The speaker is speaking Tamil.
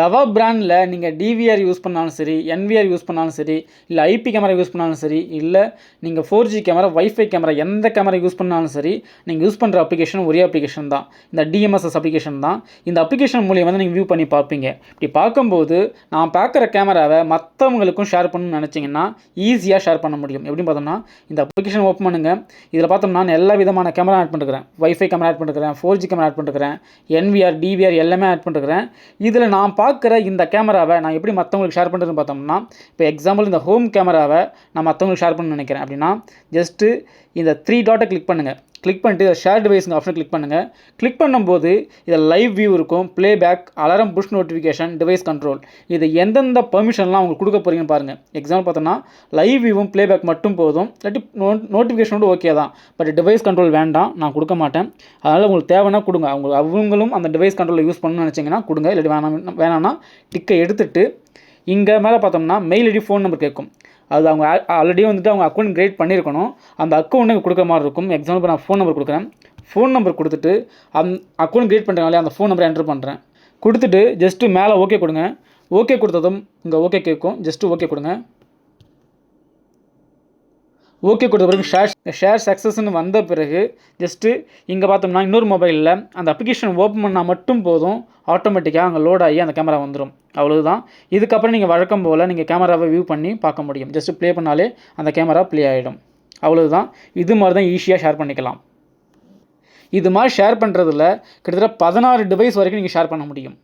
தவா பிராண்டில் நீங்கள் டிவிஆர் யூஸ் பண்ணாலும் சரி என்விஆர் யூஸ் பண்ணாலும் சரி இல்லை ஐபி கேமரா யூஸ் பண்ணாலும் சரி இல்லை நீங்கள் four G camera wifi camera எந்த கேமரா யூஸ் பண்ணாலும் சரி நீங்கள் யூஸ் பண்ணுற அப்ளிகேஷன் ஒரே அப்ளிகேஷன் தான். இந்த டிஎம்எஸ்எஸ் அப்ளிகேஷன் தான். இந்த அப்ளிகேஷன் மூலியம் வந்து நீங்கள் வியூ பண்ணி பார்ப்பீங்க. இப்படி பார்க்கும்போது நான் பார்க்குற கேமராவை மற்றவங்களுக்கும் ஷேர் பண்ணணும்னு நினச்சிங்கன்னா ஈஸியாக ஷேர் பண்ண முடியும். எப்படின்னு பார்த்தோம்னா இந்த அப்ளிகேஷன் ஓப்பன் பண்ணுங்கள் இதில் பார்த்தோம்னா நான் எல்லா விதமான கேமரா ஆட் பண்ணிருக்கிறேன். வைஃபை கேமரா ஆட் பண்ணிருக்கிறேன் ஃபோர் ஜி கேமரா ஆட் பண்ணிருக்கிறேன் என்விஆர் டிவிஆர் எல்லாமே ஆட் பண்ணிருக்கிறேன். இதில் நான் பார்க்குற இந்த கேமராவை நான் எப்படி மற்றவங்களுக்கு ஷேர் பண்ணுறதுன்னு பார்த்தோம்னா இப்போ எக்ஸாம்பிள் இந்த ஹோம் கேமராவை நான் மற்றவங்களுக்கு ஷேர் பண்ண நினைக்கிறேன் அப்படின்னா ஜஸ்ட்டு இந்த த்ரீ டாட்டை கிளிக் பண்ணுங்கள் கிளிக் பண்ணிட்டு ஷேர் டிவைஸுங்க ஆப்ஷன் கிளிக் பண்ணுங்கள் கிளிக் பண்ணும்போது இதில் லைவ் வியூ இருக்கும். Playback alarm push notification device control இது எந்தெந்த பெர்மிஷன்லாம் உங்களுக்கு கொடுக்க போகிறீங்கன்னு பாருங்கள் எக்ஸாம்பிள் பார்த்தோன்னா லைவ் வியூவும் ப்ளேபேக் மட்டும் போதும். இல்லாட்டி நோ நோட்டிஃபிகேஷனோட ஓகே தான். பட் டிவைஸ் கண்ட்ரோல் வேண்டாம். நான் கொடுக்க மாட்டேன். அதனால் உங்களுக்கு தேவைன்னா கொடுங்க. அவங்க அவங்களும் அந்த டிவைஸ் கண்ட்ரோலை யூஸ் பண்ணணும்னு நினச்சிங்கன்னா கொடுங்க. இல்லாட்டி வேணாம் வேணாம்னா டிக்கை எடுத்துகிட்டு இங்கே மேலே பார்த்தோம்னா மெயில் ஐடி ஃபோன் நம்பர் கேட்கும். அது அவங்க ஆல்ரெடி வந்துட்டு அவங்க அக்கௌண்ட் கிரியேட் பண்ணியிருக்கணும். அந்த அக்கௌண்ட் கொடுக்குற மாதிரி இருக்கும். எக்ஸாம்பிள் நான் ஃபோன் நம்பர் கொடுக்குறேன். ஃபோன் நம்பர் கொடுத்துட்டு அந் அக்கௌண்ட் கிரியேட் பண்ணுறாங்களே அந்த ஃபோன் நம்பரை என்டர் பண்ணுறேன் கொடுத்துட்டு ஜஸ்ட்டு மேலே ஓகே கொடுங்க. ஓகே கொடுத்ததும் இங்கே ஓகே கேட்கும். ஜஸ்ட்டு ஓகே கொடுங்க. ஓகே கொடுத்த பிறகு ஷேர் ஷேர் சக்ஸஸ்ன்னு வந்த பிறகு ஜஸ்ட்டு இங்கே பார்த்தோம்னா இன்னொரு மொபைலில் அந்த அப்ளிகேஷன் ஓப்பன் பண்ணால் மட்டும் போதும் ஆட்டோமேட்டிக்காக அங்கே லோட் ஆகி அந்த கேமரா வந்துடும் அவ்வளோதான் இதுக்கப்புறம் நீங்கள் வழக்கம் போல் நீங்கள் கேமராவை வியூ பண்ணி பார்க்க முடியும். ஜஸ்ட்டு ப்ளே பண்ணாலே அந்த கேமரா ப்ளே ஆகிடும் அவ்வளோதான் இது மாதிரி தான் ஈஸியாக ஷேர் பண்ணிக்கலாம். இது மாதிரி ஷேர் பண்ணுறதுல கிட்டத்தட்ட பதினாறு டிவைஸ் வரைக்கும் நீங்கள் ஷேர் பண்ண முடியும்.